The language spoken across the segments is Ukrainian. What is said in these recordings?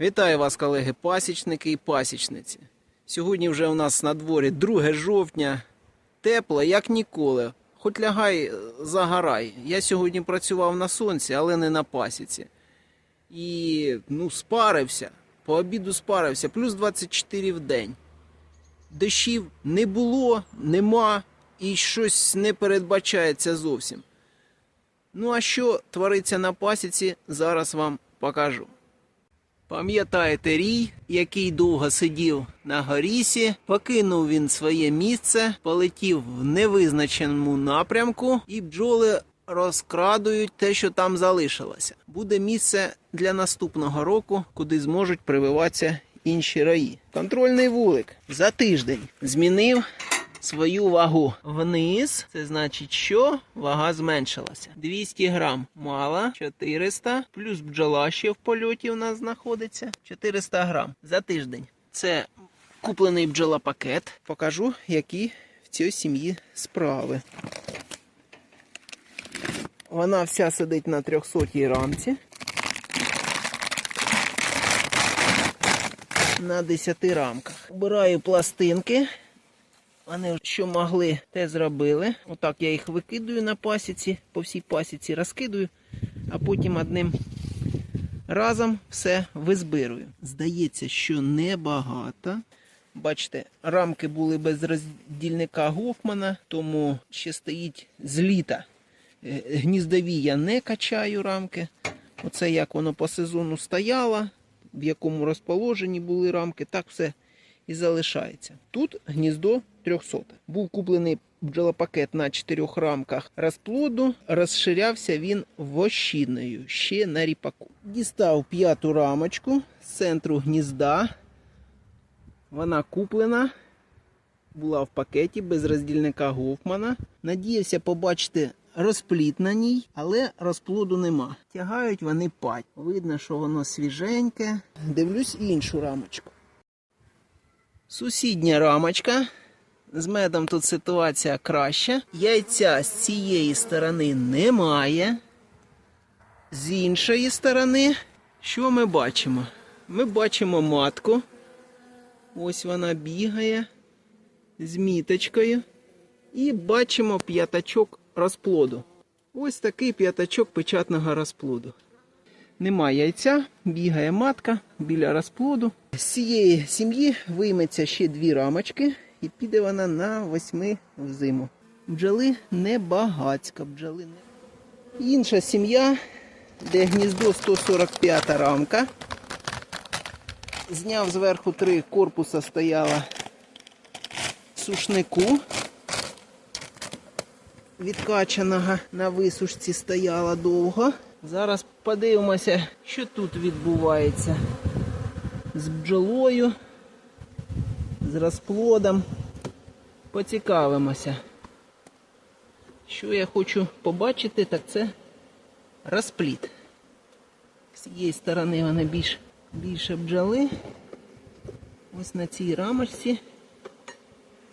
Вітаю вас, колеги пасічники і пасічниці. Сьогодні вже у нас на дворі 2 жовтня. Тепло, як ніколи. Хоч лягай, е, загорай. Я сьогодні працював на сонці, але не на пасіці. І ну, спарився. По обіду спарився, плюс 24 в день. Дощів не було, нема і щось не передбачається зовсім. Ну а що твориться на пасіці, зараз вам покажу. Пам'ятаєте рій, який довго сидів на горісі, покинув він своє місце, полетів в невизначеному напрямку, і бджоли розкрадують те, що там залишилося. Буде місце для наступного року, куди зможуть прививатися інші раї. Контрольний вулик за тиждень змінив свою вагу вниз. Це значить, що вага зменшилася. 200 грам мало, 400, плюс бджола ще в польоті у нас знаходиться. 400 грам за тиждень. Це куплений бджолопакет. Покажу, які в цій сім'ї справи. Вона вся сидить на 300-й рамці. На 10 рамках. Убираю пластинки. Вони що могли, те зробили. Отак я їх викидую на пасіці, по всій пасіці розкидую, а потім одним разом все визбирую. Здається, що небагато. Бачите, рамки були без роздільника Гофмана, тому ще стоїть з літа. Е, Гніздові я не качаю рамки. Оце як воно по сезону стояло, в якому розположенні були рамки, так все і залишається. Тут гніздо 300. Був куплений бджолопакет на 4 рамках розплоду. Розширявся він вощиною ще на ріпаку. Дістав п'яту рамочку з центру гнізда. Вона куплена. Була в пакеті без роздільника Гофмана. Надіявся побачити розпліт на ній, але розплоду нема. Тягають вони пать. Видно, що воно свіженьке. Дивлюсь іншу рамочку. Сусідня рамочка. З медом тут ситуація краща. Яйця з цієї сторони немає. З іншої сторони, що ми бачимо? Ми бачимо матку. Ось вона бігає з міточкою. І бачимо п'ятачок розплоду. Ось такий п'ятачок печатного розплоду. Нема яйця, бігає матка біля розплоду. З цієї сім'ї вийметься ще дві рамочки, і піде вона на восьми в зиму. Бджоли не багацька, бджоли не. Інша сім'я, де гніздо 145 рамка. Зняв зверху три корпуса стояла сушнику. Відкачаного на висушці стояла довго. Зараз подивимося, що тут відбувається з бджолою, з розплодом. Поцікавимося. Що я хочу побачити, так це розплід. З цієї сторони вони більш, більше бджоли. Ось на цій рамочці.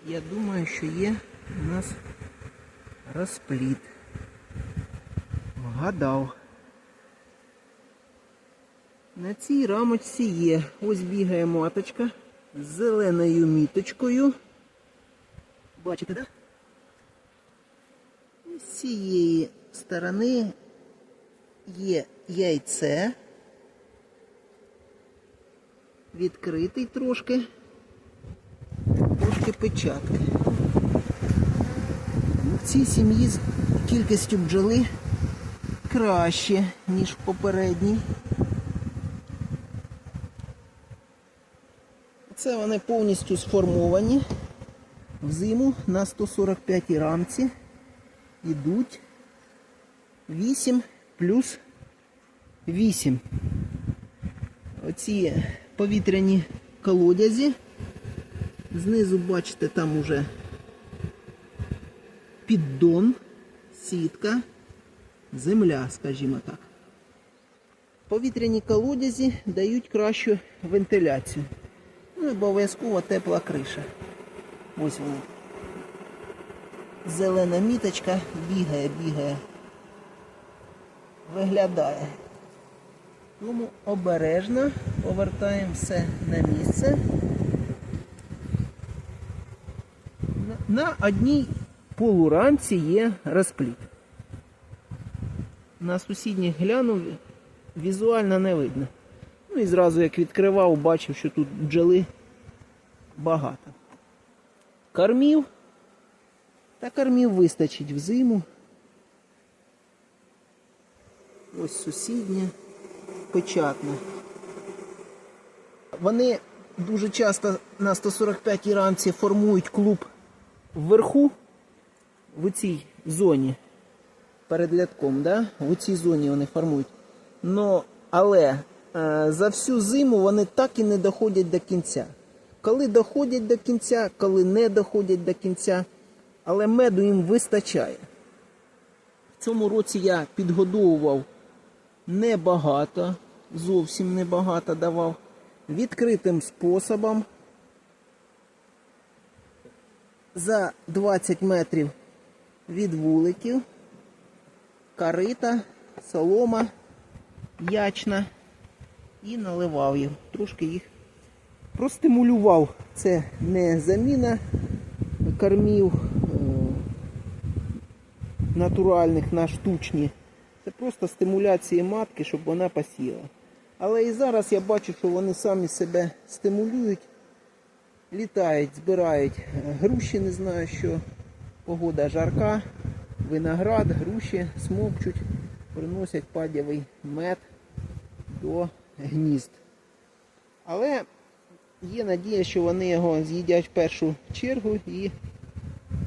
Я думаю, що є у нас розплід. Вгадав. На цій рамочці є. Ось бігає маточка з зеленою міточкою. Бачите, так? Да? З цієї сторони є яйце. Відкритий трошки. Трошки печатки. В цій сім'ї з кількістю бджоли краще, ніж в попередній. Це вони повністю сформовані. Взиму на 145 рамці йдуть 8 плюс 8. Оці повітряні колодязі. Знизу, бачите, там уже піддон, сітка, земля, скажімо так. Повітряні колодязі дають кращу вентиляцію. Ну і обов'язково тепла криша. Ось вона. Зелена міточка бігає, бігає. Виглядає. Тому обережно повертаємо все на місце. На- одній полурамці є розпліт. На сусідніх глянув, візуально не видно. Ну і зразу як відкривав, бачив, що тут бджоли багато. Кормів. Та кормів вистачить в зиму. Ось сусіднє, печатне. Вони дуже часто на 145 рамці формують клуб вверху, в цій зоні перед лядком, да? в цій зоні вони формують. Но, але е, за всю зиму вони так і не доходять до кінця. Коли доходять до кінця, коли не доходять до кінця, але меду їм вистачає. В цьому році я підгодовував небагато, зовсім небагато давав. Відкритим способом. За 20 метрів від вуликів, карита, солома, ячна і наливав їх. Трошки їх простимулював. Це не заміна кормів е, натуральних на штучні. Це просто стимуляція матки, щоб вона посіла. Але і зараз я бачу, що вони самі себе стимулюють, літають, збирають е, груші, не знаю що. Погода жарка, виноград, груші смокчуть, приносять падєвий мед до гнізд. Але є надія, що вони його з'їдять в першу чергу і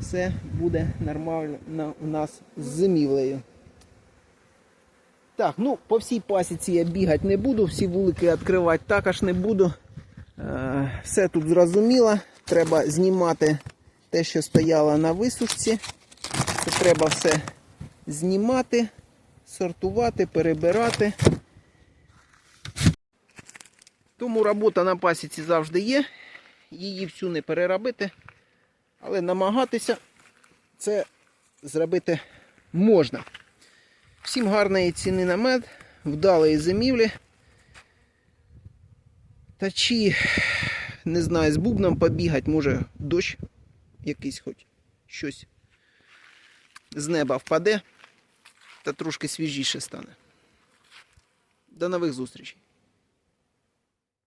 все буде нормально у нас з зимівлею. Так, ну по всій пасіці я бігати не буду, всі вулики відкривати також не буду. Е, все тут зрозуміло. Треба знімати те, що стояло на висушці. Це треба все знімати, сортувати, перебирати. Тому робота на пасіці завжди є. Її всю не переробити. Але намагатися це зробити можна. Всім гарної ціни на мед, вдалої зимівлі. Та чи, не знаю, з бубном побігати, може дощ якийсь хоч щось з неба впаде та трошки свіжіше стане. До нових зустрічей!